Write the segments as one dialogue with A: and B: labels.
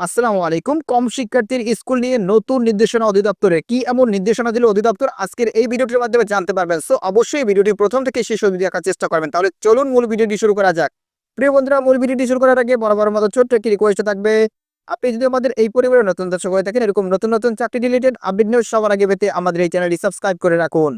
A: আসসালামু আলাইকুম। কম শিক্ষার্থীর স্কুল নিয়ে নতুন নির্দেশনা অধিদপ্তরে কি এমন নির্দেশনা দিল অধিদপ্তর? আজকের এই ভিডিওটির মাধ্যমে জানতে পারবেন। সো অবশ্যই ভিডিওটি প্রথম থেকে শেষ অবধি দেখার চেষ্টা করবেন। তাহলে চলুন মূল ভিডিওটি শুরু করা যাক। প্রিয় বন্ধুরা, মূল ভিডিওটি শুরু করার আগে বরাবর মতো ছোট্ট একটি রিকোয়েস্ট থাকবে। আপনি যদি আমাদের এই পরিবারের নতুন দর্শক হয়ে থাকেন, এরকম নতুন নতুন চাকরি রিলেটেড আপডেট নিউজ সবার আগে পেতে আমাদের এই চ্যানেলটি সাবস্ক্রাইব করে রাখুন।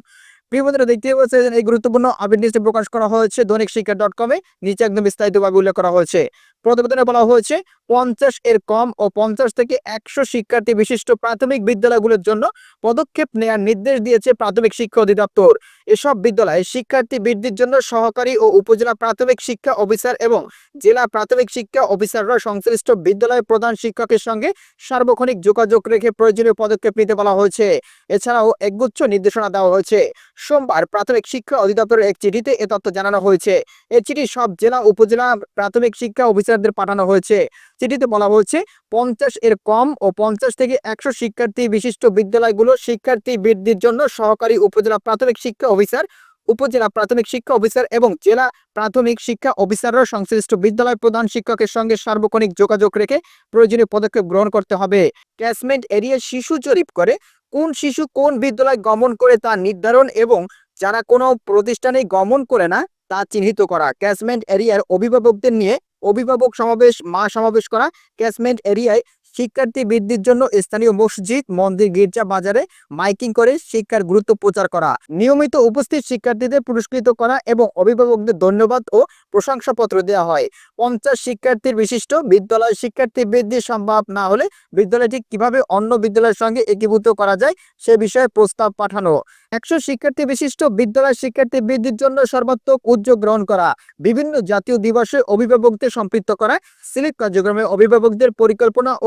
A: প্রিয় বন্ধুরা দেখতে পাচ্ছেন এই গুরুত্বপূর্ণ আপডেট নিউজটি প্রকাশ করা হয়েছে। দৈনিক শিক্ষা ডট কমে নিচে একদম বিস্তারিতভাবে উল্লেখ করা হয়েছে। প্রতিবেদনে বলা হয়েছে পঞ্চাশ এর কম ও পঞ্চাশ থেকে একশো শিক্ষার্থী বিশিষ্ট প্রাথমিক বিদ্যালয়গুলোর জন্য পদক্ষেপ নেওয়ার নির্দেশ দিয়েছে প্রাথমিক শিক্ষা অধিদপ্তর। এসব বিদ্যালয়ে শিক্ষার্থী বৃদ্ধির জন্য সহকারী ও উপজেলা প্রাথমিক শিক্ষা অফিসার এবং জেলা প্রাথমিক শিক্ষা অফিসাররা সংশ্লিষ্ট বিদ্যালয় প্রধান শিক্ষকের সঙ্গে সার্বক্ষণিক যোগাযোগ রেখে প্রয়োজনীয় পদক্ষেপ নিতে বলা হয়েছে। এছাড়াও একগুচ্ছ নির্দেশনা দেওয়া হয়েছে। সোমবার প্রাথমিক শিক্ষা অধিদপ্তরের এক চিঠিতে এ তথ্য জানানো হয়েছে। এ চিঠি সব জেলা, উপজেলা প্রাথমিক শিক্ষা অফিসারদের পাঠানো হয়েছে। চিঠিতে বলা হয়েছে, পঞ্চাশ এর কম ও পঞ্চাশ থেকে একশো শিক্ষার্থী বিশিষ্ট বিদ্যালয়গুলো শিক্ষার্থী বৃদ্ধির জন্য সহকারী উপজেলা প্রাথমিক শিক্ষা অফিসার, উপজেলা প্রাথমিক শিক্ষা অফিসার এবং জেলা প্রাথমিক শিক্ষা অফিসাররা সংশ্লিষ্ট বিদ্যালয় প্রধান শিক্ষকের সঙ্গে সার্বক্ষণিক যোগাযোগ রেখে প্রয়োজনীয় পদক্ষেপ গ্রহণ করতে হবে। ক্যাচমেন্ট এরিয়া শিশু জরিপ করে, কোন শিশু কোন বিদ্যালয় গমন করে তা নির্ধারণ এবং যারা কোনো প্রতিষ্ঠানে গমন করে না তা চিহ্নিত করা। ক্যাচমেন্ট এরিয়ার অভিভাবকদের নিয়ে অভিভাবক সমাবেশ মা সমাবেশ করা ক্যাচমেন্ট এরিয়ায় শিক্ষার্থী বৃদ্ধির জন্য স্থানীয় মসজিদ, মন্দির, গির্জা, বাজারে মাইকিং করে শিক্ষার গুরুত্ব প্রচার করা, নিয়মিত উপস্থিত শিক্ষার্থীদের পুরস্কৃত করা এবং অভিভাবকদের ধন্যবাদ ও প্রশংসাপত্র দেওয়া হয়। পঞ্চাশ শিক্ষার্থীর বিশিষ্ট বিদ্যালয় শিক্ষার্থী বৃদ্ধি সম্ভব না হলে বিদ্যালয়টি কীভাবে অন্য বিদ্যালয়ের সঙ্গে একীভূত করা যায় সে বিষয়ে প্রস্তাব পাঠানো। একশো শিক্ষার্থী বিশিষ্ট বিদ্যালয় শিক্ষার্থী বৃদ্ধির জন্য সর্বাত্মক উদ্যোগ গ্রহণ করা, বিভিন্ন জাতীয় দিবসে অভিভাবকদের সম্পৃক্ত করা সিলেক্ট কার্যক্রমে অভিভাবকদের পরিকল্পনা ও